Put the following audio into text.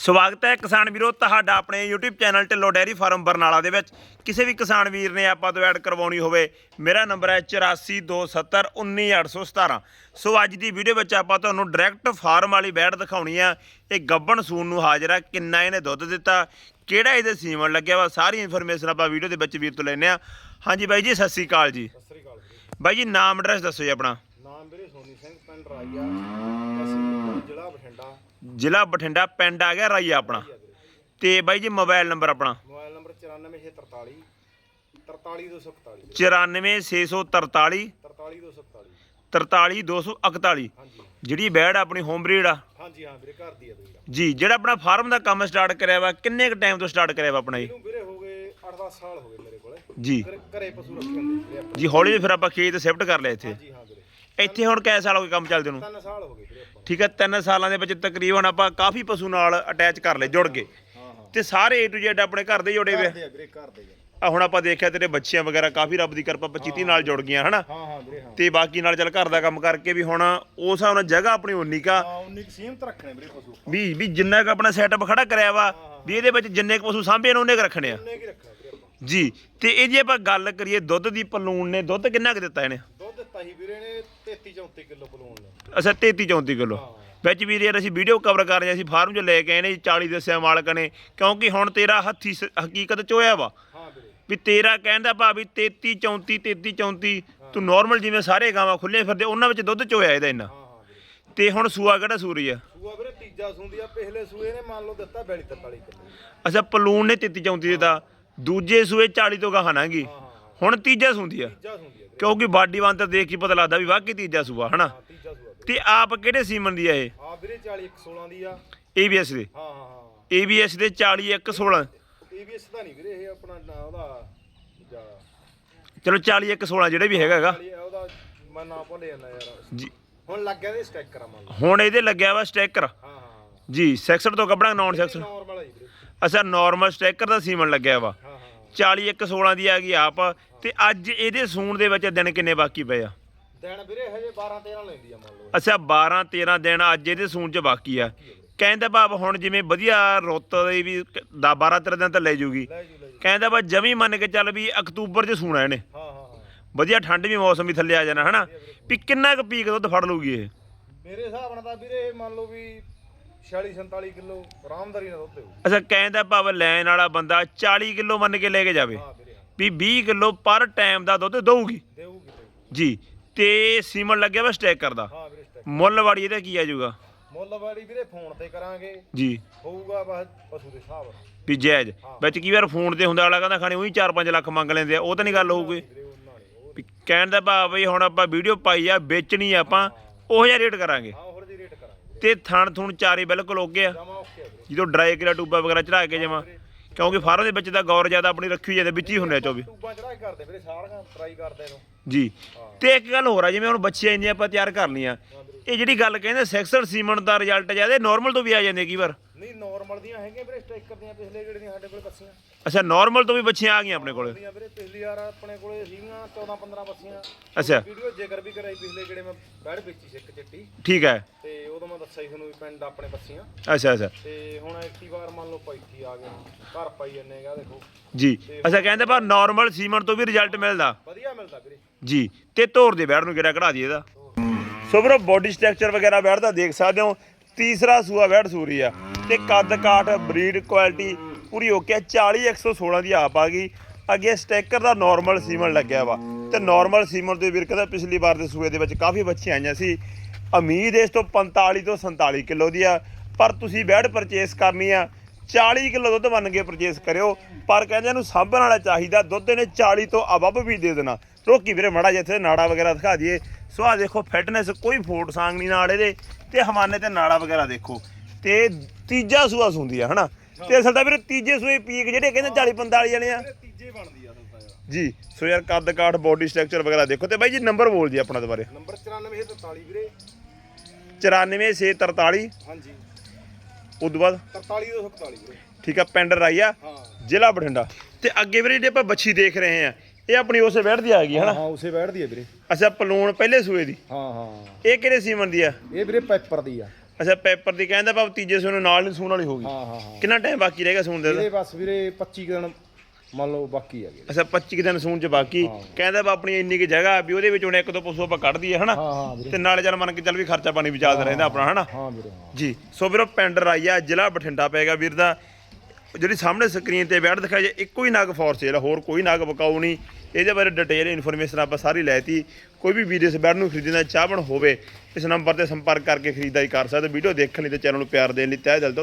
ਸਵਾਗਤ ਹੈ ਕਿਸਾਨ ਵੀਰੋ ਤੁਹਾਡਾ ਆਪਣੇ YouTube channel Dhillon dairy farm Barnala ਦੇ ਵਿੱਚ। ਕਿਸੇ ਵੀ ਕਿਸਾਨ ਵੀਰ ਨੇ ਆਪਾਂ ਤੋਂ ਐਡ ਕਰਵਾਉਣੀ ਹੋਵੇ ਮੇਰਾ ਨੰਬਰ ਹੈ 8427191817 ਸੋ ਅੱਜ ਦੀ ਵੀਡੀਓ ਵਿੱਚ ਆਪਾਂ ਤੁਹਾਨੂੰ ਡਾਇਰੈਕਟ ਫਾਰਮ ਵਾਲੀ ਬੈੜ ਦਿਖਾਉਣੀ ਆ। ਇਹ ਗੱਬਣ ਸੂਨ ਨੂੰ ਹਾਜ਼ਰ ਆ ਕਿੰਨਾ ਇਹਨੇ ਦੁੱਧ ਦਿੱਤਾ ਕਿਹੜਾ ਇਹਦੇ ਸੀਮਨ ਲੱਗਿਆ ਵਾ ਸਾਰੀ ਇਨਫੋਰਮੇਸ਼ਨ ਆਪਾਂ ਵੀਡੀਓ ਦੇ ਵਿੱਚ ਵੀਰ ਤੋਂ ਲੈਨੇ ਆ। ਹਾਂਜੀ ਬਾਈ ਜੀ ਸਤਿ ਸ੍ਰੀ ਅਕਾਲ ਜੀ। ਸਤਿ ਸ੍ਰੀ ਅਕਾਲ ਬਾਈ ਜੀ ਨਾਮ ਐਡਰੈਸ ਦੱਸੋ ਜੀ ਆਪਣਾ। ਨਾਮ ਵੀਰੇ ਸੋਨੀ ਸਿੰਘ ਪਿੰਡ ਰਾਈਆ ਜ਼ਿਲ੍ਹਾ ਬਠਿੰਡਾ। ਜ਼ਿਲ੍ਹਾ ਬਠਿੰਡਾ ਪਿੰਡ ਆ ਗਿਆ ਰਾਈਆ ਆਪਣਾ। ਤੇ ਬਾਈ ਜੀ ਮੋਬਾਈਲ ਨੰਬਰ ਆਪਣਾ? ਮੋਬਾਈਲ ਨੰਬਰ 94643 43241 94643 43241 43241 ਹਾਂਜੀ। ਜਿਹੜੀ ਬੈੜ ਆਪਣੀ ਹੋਮ ਬਰੀਡ ਆ। ਹਾਂਜੀ ਹਾਂ ਵੀਰੇ ਘਰ ਦੀ ਆ ਵੀਰੇ ਜੀ ਜਿਹੜਾ ਆਪਣਾ ਫਾਰਮ ਦਾ ਕੰਮ ਸਟਾਰਟ ਕਰਿਆ ਵਾ ਕਿੰਨੇ ਕ ਟਾਈਮ ਤੋਂ ਸਟਾਰਟ ਕਰਿਆ ਵਾ ਆਪਣਾ ਜੀ ਇਹਨੂੰ ਵੀਰੇ ਹੋ ਗਏ 8-10 ਸਾਲ ਹੋ ਗਏ ਮੇਰੇ ਕੋਲੇ। ਜੀ। ਘਰੇ- ਪਸ਼ੂ ਰੱਖੇ ਹੁੰਦੇ ਜੀ ਹੌਲੀ ਫਿਰ ਆਪਾਂ ਖੇਤ ਸ਼ਿਫਟ ਕਰ ਲਿਆ ਇੱਥੇ। ਹਾਂਜੀ ਹਾਂ। ਇੱਥੇ ਹੁਣ ਕੈ ਸਾਲ ਹੋ ਗਏ ਕੰਮ ਚੱਲਦੇ ਨੂੰ? 3 ਸਾਲ ਹੋ ਗਏ ਵੀਰੇ ਆਪਾਂ ਠੀਕ ਹੈ ਤਿੰਨ ਸਾਲਾਂ ਦੇ ਵਿੱਚ ਤਕਰੀਬਨ ਆਪਾਂ ਕਾਫੀ ਪਸ਼ੂ ਨਾਲ ਅਟੈਚ ਕਰ ਲਏ ਜੁੜ ਗਏ। ਹਾਂ ਹਾਂ ਤੇ ਸਾਰੇ A to Z ਆਪਣੇ ਘਰ ਦੇ ਜੁੜੇ ਵੇ ਆ। ਵੀਰੇ ਘਰ ਦੇ ਆ। ਆ ਹੁਣ ਆਪਾਂ ਦੇਖਿਆ ਤੇਰੇ ਬੱਚਿਆਂ ਵਗੈਰਾ ਕਾਫੀ ਰੱਬ ਦੀ ਕਿਰਪਾ ਪਚੀਤੀ ਨਾਲ ਜੁੜ ਗਈਆਂ ਹਨਾ? ਹਾਂ ਹਾਂ ਵੀਰੇ ਹਾਂ। ਤੇ ਬਾਕੀ ਨਾਲ ਚੱਲ ਘਰ ਦਾ ਕੰਮ ਕਰਕੇ ਵੀ ਹੁਣ ਉਸ ਹਿਸਾਬ ਨਾਲ ਜਗ੍ਹਾ ਆਪਣੀ ਉਨੀ ਕਾ ਹਾਂ 19 ਸੀਮਤ ਰੱਖਣੇ ਵੀਰੇ ਪਸ਼ੂ। ਵੀ ਵੀ ਜਿੰਨਾ ਕੁ ਆਪਣਾ ਸੈਟਅਪ ਖੜਾ ਕਰਿਆ ਵਾ ਵੀ ਇਹਦੇ ਵਿੱਚ ਜਿੰਨੇ ਕੁ ਪਸ਼ੂ ਸਾਂਭੇ ਨੇ ਉਹਨੇ ਕੁ ਰੱਖਣੇ ਆ। ਉਹਨੇ ਕੀ ਰੱਖਣਾ ਵੀਰੇ ਆਪਾਂ। ਜੀ ਤੇ ਇਹ ਜੇ ਆਪਾਂ ਗੱਲ ਕਰੀਏ ਦੁੱਧ ਦੀ ਪਲੂਣ ਨੇ ਦੁੱਧ ਕਿੰਨਾ ਕੁ ਦਿੱਤਾ ਇਹਨੇ? ਦੁੱਧ ਦਿੱਤਾ ਸੀ ਵੀਰੇ ਨੇ 33 34 ਕਿਲੋ ਬਲੂਨ ਨੇ ਅੱਛਾ 33 34 ਕਿਲੋ। ਵਿੱਚ ਵੀ ਯਾਰ ਅਸੀਂ ਵੀਡੀਓ ਕਵਰ ਕਰ ਰਹੇ ਸੀ ਫਾਰਮ 'ਚ ਲੈ ਕੇ ਆਏ ਨੇ ਜੀ 40 ਦੱਸਿਆ ਮਾਲਕ ਨੇ। ਕਿਉਂਕਿ ਹੁਣ ਤੇਰਾ ਹੱਥੀ ਸ- ਹਕੀਕਤ 'ਚ ਹੋਇਆ ਵਾ। ਹਾਂ ਵੀਰੇ। ਵੀ ਤੇਰਾ ਕਹਿੰਦਾ ਭਾਵੇਂ 33 34 33 34 ਤੂੰ ਨਾਰਮਲ ਜਿਵੇਂ ਸਾਰੇ ਗਾਵਾਂ ਖੁੱਲੇ ਫਿਰਦੇ ਉਹਨਾਂ ਵਿੱਚ ਦੁੱਧ ਚੋਇਆ ਇਹਦਾ ਇੰਨਾ। ਹਾਂ ਹਾਂ ਵੀਰੇ। ਤੇ ਹੁਣ ਸੂਆ ਕਿਹੜਾ ਸੂਰੀ ਆ? ਸੂਆ ਵੀਰੇ ਤੀਜਾ ਸੂੰਦੀ ਆ ਪਿਛਲੇ ਸੂਏ ਨੇ ਮੰਨ ਲਓ ਦਿੱਤਾ 42 43 ਕਿਲੋ। ਅੱਛਾ ਪਲੂਣ ਨੇ 33 34 ਦਿੱਤਾ। ਦੂਜੇ ਸੂਏ 40 ਤੋਂ ਗਾਹਾਂ ਨਾਂਗੀ ਹਾਂ ਹਾਂ ਹਾਂ। ਹੁਣ ਤੀਜਾ ਸੂੰਦੀ ਆ। ਤੀਜਾ ਸੂੰਦੀ ਆ। ਵੀਰੇ ਕਿਉਂਕਿ ਬਾਡੀ ਵਾਂ ਤਾਂ ਦੇਖ ਹੀ ਪਤਾ ਲੱਗਦਾ ਵੀ ਵਾਕਈ ਤੀਜਾ ਸੂਆ ਹਨਾ? ਹਾਂ ਤੀਜਾ ਸੂਆ ਵੀਰੇ ਤੇ ਆਪ ਕਿਹੜੇ ਸੀਮਨ ਦੀ ਆ ਇਹ? ਆ ਵੀਰੇ 40 116 ਦੀ ਆ। ABS ਦੇ? ਹਾਂ ਹਾਂ ਹਾਂ। ABS ਦੇ 40 116 ਏਬੀਐਸ ਦਾ ਨਹੀਂ ਵੀਰੇ ਇਹ ਆਪਣਾ ਨਾ ਉਹਦਾ ਚਲੋ 40 116 ਜਿਹੜੇ ਵੀ ਹੈਗਾ ਹੈਗਾ। ਉਹਦਾ ਮੈਂ ਨਾ ਭੁੱਲ ਜਾਂਦਾ ਯਾਰ। ਜੀ। ਹੁਣ ਲੱਗ ਗਿਆ ਦੇ ਸਟੈਕਰ ਮੰਨ ਲਓ। ਹੁਣ ਇਹਦੇ ਲੱਗਿਆ ਵਾ ਸਟੈਕਰ ਹਾਂ ਹਾਂ ਜੀ ਸੈਕਸ਼ਨ ਤੋਂ ਕੱਪੜਾ ਨਾਨ ਸੈਕਸ਼ਨ ਨਾਰਮਲ ਜੀ ਵੀਰੇ। ਅੱਛਾ ਨਾਰਮਲ ਸਟੈਕਰ ਦਾ ਸੀਮਨ ਲੱਗਿਆ ਵਾ। ਹਾਂ ਹਾਂ 40 116 ਦੀ ਆ ਗਈ ਆਪ। ਤੇ ਅੱਜ ਇਹਦੇ ਸੂਣ ਦੇ ਵਿੱਚ ਦਿਨ ਕਿੰਨੇ ਬਾਕੀ ਪਏ ਆ? ਦਿਨ ਵੀਰੇ ਹਜੇ 12 13 ਲੈਂਦੀ ਆ ਮੰਨ ਲਓ। ਅੱਛਾ 12 13 ਦਿਨ ਅੱਜ ਇਹਦੇ ਸੂਣ 'ਚ ਬਾਕੀ ਆ। ਕਹਿੰਦਾ ਭਾਵ ਹੁਣ ਜਿਵੇਂ ਵਧੀਆ ਰੁੱਤ ਦੀ ਵੀ 12 13 ਦਿਨ ਤਾਂ ਲੈ ਜੂਗੀ। ਲੈ ਜੂ ਲੈ ਜੂ। ਕਹਿੰਦਾ ਬਾ ਜਮੀ ਮੰਨ ਕੇ ਚੱਲ ਵੀ ਅਕਤੂਬਰ 'ਚ ਸੂਣਾ ਇਹਨੇ। ਹਾਂ ਹਾਂ ਹਾਂ। ਵਧੀਆ ਠੰਡ ਵੀ ਮੌਸਮ ਵੀ ਥੱਲੇ ਆ ਜਾਣਾ ਹਨਾ? ਵੀ ਕਿੰਨਾ ਕੁ ਪੀਕ ਦੁੱਧ ਫੜ ਲੂਗੀ ਇਹ? ਮੇਰੇ ਹਿਸਾਬ ਨਾਲ ਤਾਂ ਵੀਰੇ ਇਹ ਮੰਨ ਲਓ ਵੀ 46 47 ਕਿਲੋ ਆਰਾਮਦਾਰੀ ਨਾਲ ਦੁੱਧ ਦੇਊ। ਅੱਛਾ ਕਹਿੰਦਾ ਭਾਵ ਲੈਣ ਵਾਲਾ ਬੰਦਾ 40 ਕਿਲੋ ਮੰਨ ਕੇ ਲੈ ਕੇ ਜਾਵੇ। ਹਾਂ ਵੀਰੇ। ਹਾਂ। ਵੀ 20 ਕਿਲੋ ਪਰ ਟਾਈਮ ਦਾ ਦੁੱਧ ਦਊਗੀ। ਜੀ ਤੇ ਸੀਮਨ ਲੱਗਿਆ ਵਾ ਸਟੈਕ ਕਰਦਾ। ਹਾਂ ਵੀਰੇ ਸਟੈਕ। ਮੁੱਲ ਵਾੜੀ ਇਹਦਾ ਕੀ ਆ ਜਾਊਗਾ? ਮੁੱਲ ਵਾਲੀ ਵੀਰੇ ਫੋਨ ਤੇ ਕਰਾਂਗੇ। ਜੀ। ਹੋਊਗਾ ਬਸ ਪਸ਼ੂ ਦੇ ਹਿਸਾਬ ਨਾਲ। ਵੀ ਜਾਇਜ਼। ਵਿੱਚ ਕੀ ਵਾਰ ਫੋਨ ਤੇ ਹੁੰਦਾ ਵਾਲਾ ਕਹਿੰਦਾ ਖਾਣੀ ਉਹੀ 4-5 ਲੱਖ ਮੰਗ ਲੈਂਦੇ ਆ ਉਹ ਤਾਂ ਨਹੀਂ ਗੱਲ ਹੋਊਗੀ। ਵੀਰੇ ਉਹਨਾਂ ਨੇ ਉਹ ਵੀ ਕਹਿਣ ਦਾ ਭਾਵ ਵੀ ਹੁਣ ਆਪਾਂ ਵੀਡੀਓ ਪਾਈ ਆ ਵੇਚਣੀ ਆ ਆਪਾਂ ਉਹ ਜਿਹਾ ਰੇਟ ਕਰਾਂਗੇ। ਹਾਂ ਹੋਰ ਜੀ ਰੇਟ ਕਰਾਂਗੇ। ਤੇ ਥਣ ਥੁਣ ਚਾਰੇ ਬਿਲਕੁਲ ਓਕੇ ਆ। ਜਮਾ ਓਕੇ ਆ ਵੀਰੇ। ਜਦੋਂ ਡਰਾਈ ਕਿਲਾ ਟੂਬਾ ਵਗੈਰਾ ਚੜਾ ਕੇ ਜਮਾ। ਕਿਉਂਕਿ ਫਾਰਮ ਦੇ ਵਿੱਚ ਤਾਂ ਗੌਰ ਜ਼ਿਆਦਾ ਆਪਣੀ ਰੱਖੀ ਜਾਂਦੇ ਵਿੱਚ ਹੀ ਹੁੰਦੇ ਆ 24 ਟੂਬਾਂ ਚੜਾ ਕੇ ਕਰਦੇ ਵੀਰੇ ਸਾਰੀਆਂ ਟਰਾਈ ਕਰਦੇ ਨੂੰ ਜੀ। ਤੇ ਇੱਕ ਗੱਲ ਹੋਰ ਆ ਜਿਵੇਂ ਹੁਣ ਬੱਚੀਆਂ ਇੰਨੀਆਂ ਆਪਾਂ ਤਿਆਰ ਕਰਨੀਆਂ ਇਹ ਜਿਹੜੀ ਗੱਲ ਕਹਿੰਦੇ ਸੈਕਸਰ ਸੀਮਨ ਦਾ ਰਿਜ਼ਲਟ ਜ਼ਿਆਦਾ ਨਾਰਮਲ ਤੋਂ ਵੀ ਆ ਜਾਂਦੇ ਕਈ ਵਾਰ। ਨਹੀਂ ਨਾਰਮਲ ਦੀਆਂ ਹੈਗੀਆਂ ਵੀਰੇ ਸਟ੍ਰਾਈਕਰ ਦੀਆਂ ਪਿਛਲੇ ਦੀਆਂ ਸਾਡੇ ਕੋਲ ਬੱਸੀਆਂ ਅੱਛਾ ਨਾਰਮਲ ਤੋਂ ਵੀ ਬੱਚੀਆਂ ਆ ਗਈਆਂ ਆਪਣੇ ਕੋਲ? ਦੀਆਂ ਵੀਰੇ ਪਿਛਲੀ ਵਾਰ ਆਪਣੇ ਕੋਲੇ ਸੀਗੀਆਂ 14 15 ਬੱਸੀਆਂ। ਅੱਛਾ। ਵੀਡੀਓ ਜੇਕਰ ਵੀ ਕਰਾਈ ਪਿਛਲੇ ਗੇੜੇ ਮੈਂ ਬੈੜ ਵੇਚੀ ਸੀ ਇੱਕ ਚਿੱਟੀ। ਠੀਕ ਹੈ। ਤੇ ਉਦੋਂ ਮੈਂ ਦੱਸਿਆ ਸੀ ਤੁਹਾਨੂੰ ਵੀ ਪਿੰਡ ਆਪਣੇ ਬੱਸੀਆਂ। ਅੱਛਾ ਅੱਛਾ। ਤੇ ਹੁਣ ਐਕਟੀ ਵਾਰ ਮੰਨ ਲਓ ਪੈਤੀ ਆ ਗਏ ਘਰ ਪਾਈ ਜੰਨੇ ਹੈਗਾ ਦੇਖੋ। ਜੀ। ਅੱਛਾ ਕਹਿੰਦੇ ਪਰ ਨਾਰਮਲ ਸੀਮਨ ਤੋਂ ਵੀ ਰਿਜ਼ਲਟ ਮਿਲਦਾ। ਵਧੀਆ ਮਿਲਦਾ ਵੀਰੇ। ਜੀ। ਤੇ ਧੋਰ ਦੇ ਬੈੜ ਨੂੰ ਕਿਹੜਾ ਕਢਾ ਦਈਏ ਇਹਦਾ। ਸੋ ਬਰੋ ਬੋਡੀ ਸਟਰਕਚਰ ਵਗੈਰਾ ਬੈੜ ਦਾ ਦੇਖ ਸਕਦੇ ਹੋ। ਤੀਸਰਾ ਸੂਆ ਬੈੜ ਸੂਰੀ ਆ। ਤੇ ਕੱਦ ਕਾਠ ਬਰੀਡ ਕੁਆਲਿਟੀ ਪੂਰੀ ਓਕੇ 40 116 ਦੀ ਆਪ ਆ ਗਈ। ਅੱਗੇ ਸਟੈਕਰ ਦਾ ਨਾਰਮਲ ਸੀਮਨ ਲੱਗਿਆ ਵਾ। ਤੇ ਨਾਰਮਲ ਸੀਮਨ ਦੇ ਵੀਰ ਕਹਿੰਦਾ ਪਿਛਲੀ ਵਾਰ ਦੇ ਸੂਏ ਦੇ ਵਿੱਚ ਕਾਫੀ ਬੱਚੀਆਂ ਆਈਆਂ ਸੀ। ਉਮੀਦ ਇਸ ਤੋਂ 45 ਤੋਂ 47 ਕਿਲੋ ਦੀ ਆ। ਪਰ ਤੁਸੀਂ ਬੈੜ ਪਰਚੇਸ ਕਰਨੀ ਆ। 40 ਕਿਲੋ ਦੁੱਧ ਬਣ ਕੇ ਪਰਚੇਸ ਕਰਿਓ। ਪਰ ਕਹਿੰਦੇ ਇਹਨੂੰ ਸਾਂਭਣ ਵਾਲਾ ਚਾਹੀਦਾ। ਦੁੱਧ ਇਹਨੇ 40 ਤੋਂ ਅਵੱਬ ਵੀ ਦੇ ਦੇਣਾ। ਰੋਕੀ ਵੀਰੇ ਮੜਾ ਜਿੱਥੇ ਨਾੜਾ ਵਗੈਰਾ ਦਿਖਾ ਦਈਏ। ਸੋ ਆ ਦੇਖੋ ਫਿਟਨੈਸ ਕੋਈ ਫੋਟ ਸਾਂਗ ਨਹੀਂ ਨਾਲ ਇਹਦੇ। ਤੇ ਹਮਾਨੇ ਤੇ ਨਾੜਾ ਵਗੈਰਾ ਦੇਖੋ। ਤੇ ਤੀਜਾ ਸੂਆ ਸੁੰਦੀ ਆ, ਹਨਾ? ਤੇ ਅਸਲ ਤਾਂ ਵੀਰੇ ਤੀਜੇ ਸੂਏ ਪੀਕ ਜਿਹੜੇ ਕਹਿੰਦੇ 40 45 ਵਾਲੇ ਆ। ਤੀਜੇ ਬਣਦੀ ਆ ਜੀ ਸੋ ਯਾਰ ਕੱਦ ਕਾਠ ਬੋਡੀ ਸਟਰਕਚਰ ਵਗੈਰਾ ਦੇਖੋ ਤੇ ਬਾਈ ਜੀ ਨੰਬਰ ਬੋਲ ਜੀ ਆਪਣਾ ਦੁਬਾਰੇ। ਨੰਬਰ 9443 ਵੀਰੇ। 94643 ਹਾਂਜੀ। ਉਦੋਂ ਬਾਅਦ? 43241 ਵੀਰੇ। ਠੀਕ ਆ ਪਿੰਡ ਰਾਈਆ ਹਾਂ। ਜ਼ਿਲ੍ਹਾ ਬਠਿੰਡਾ। ਤੇ ਅੱਗੇ ਵੀਰੇ ਜਿਹੜੇ ਆਪਾਂ ਬੱਚੀ ਦੇਖ ਰਹੇ ਆ ਇਹ ਆਪਣੀ ਉਸੇ ਬੈਠਦੀ ਆ ਗਈ ਹਨਾ? ਹਾਂ ਉਸੇ ਬੈਠਦੀ ਆ ਵੀਰੇ। ਅੱਛਾ ਪਲੂਣ ਪਹਿਲੇ ਸੂਏ ਦੀ। ਹਾਂ ਹਾਂ। ਇਹ ਕਿਹੜੇ ਸੀਮਨ ਦੀ ਆ? ਇਹ ਵੀਰੇ ਪੈਪਰ ਦੀ ਆ। ਅੱਛਾ ਪੇਪਰ ਦੀ ਕਹਿੰਦਾ ਭਾਵ ਤੀਜੇ ਨੂੰ ਨਾਲ ਨਹੀਂ ਸੂਣ ਵਾਲੀ ਹੋਗੀ ਹਾਂ ਹਾਂ ਹਾਂ। ਕਿੰਨਾ ਟਾਈਮ ਬਾਕੀ ਰਹਿ ਗਿਆ ਸੂਣ ਦੇ? ਇਹਦੇ ਬਸ ਵੀਰੇ 25 ਕੁ ਦਿਨ ਮੰਨ ਲਓ ਬਾਕੀ ਹੈਗੇ ਅੱਛਾ 25 ਕੁ ਦਿਨ ਸੂਣ ਚ ਬਾਕੀ। ਕਹਿੰਦਾ ਵਾ ਆਪਣੀ ਇੰਨੀ ਕਿ ਜਗ੍ਹਾ ਵੀ ਉਹਦੇ ਵਿੱਚ ਹੁਣ ਇੱਕ ਦੋ ਪਸ਼ੂ ਆਪਾਂ ਕੱਢ ਦਈਏ ਹਨਾ? ਹਾਂ ਹਾਂ ਵੀਰੇ। ਤੇ ਨਾਲੇ ਚੱਲ ਮੰਨ ਕੇ ਚੱਲ ਵੀ ਖਰਚਾ ਪਾਣੀ ਵੀ ਚੱਲਦਾ ਰਹਿੰਦਾ ਆਪਣਾ ਹਨਾ? ਹਾਂ ਵੀਰੇ ਹਾਂ। ਜੀ। ਸੋ ਵੀਰੋ ਪਿੰਡ ਰਾਈਆ ਜ਼ਿਲ੍ਹਾ ਬਠਿੰਡਾ ਪਏਗਾ ਵੀਰ ਦਾ। ਜਿਹੜੀ ਸਾਹਮਣੇ ਸਕਰੀਨ ਤੇ ਬੈਠ ਦਿਖਾਈ ਜੇ, ਇੱਕੋ ਹੀ ਨਾਗ ਫੋਰ ਸੇਲ ਹੋਰ ਕੋਈ ਨਾਗ ਬਕਾਊ ਨਹੀਂ। ਇਹਦੇ ਬਾਰੇ ਡਿਟੇਲ ਇਨਫੋਰਮੇਸ਼ਨ ਆਪਾਂ ਸਾਰੀ ਲੈਤੀ ਕੋਈ ਵੀ ਵੀਰ ਇਸ ਬੈਡ ਨੂੰ ਖਰੀਦਣਾ ਚਾਹਵਣ ਹੋਵੇ, ਇਸ ਨੰਬਰ ਤੇ ਸੰਪਰਕ ਕਰਕੇ ਖਰੀਦਦਾਰੀ ਕਰ ਸਕਦੇ ਵੀਡੀਓ ਦੇਖਣ ਲਈ ਤੇ ਚੈਨਲ ਨੂੰ ਪਿਆਰ ਦੇਣ ਲਈ ਤਹਿ ਦਿਲ ਤੋਂ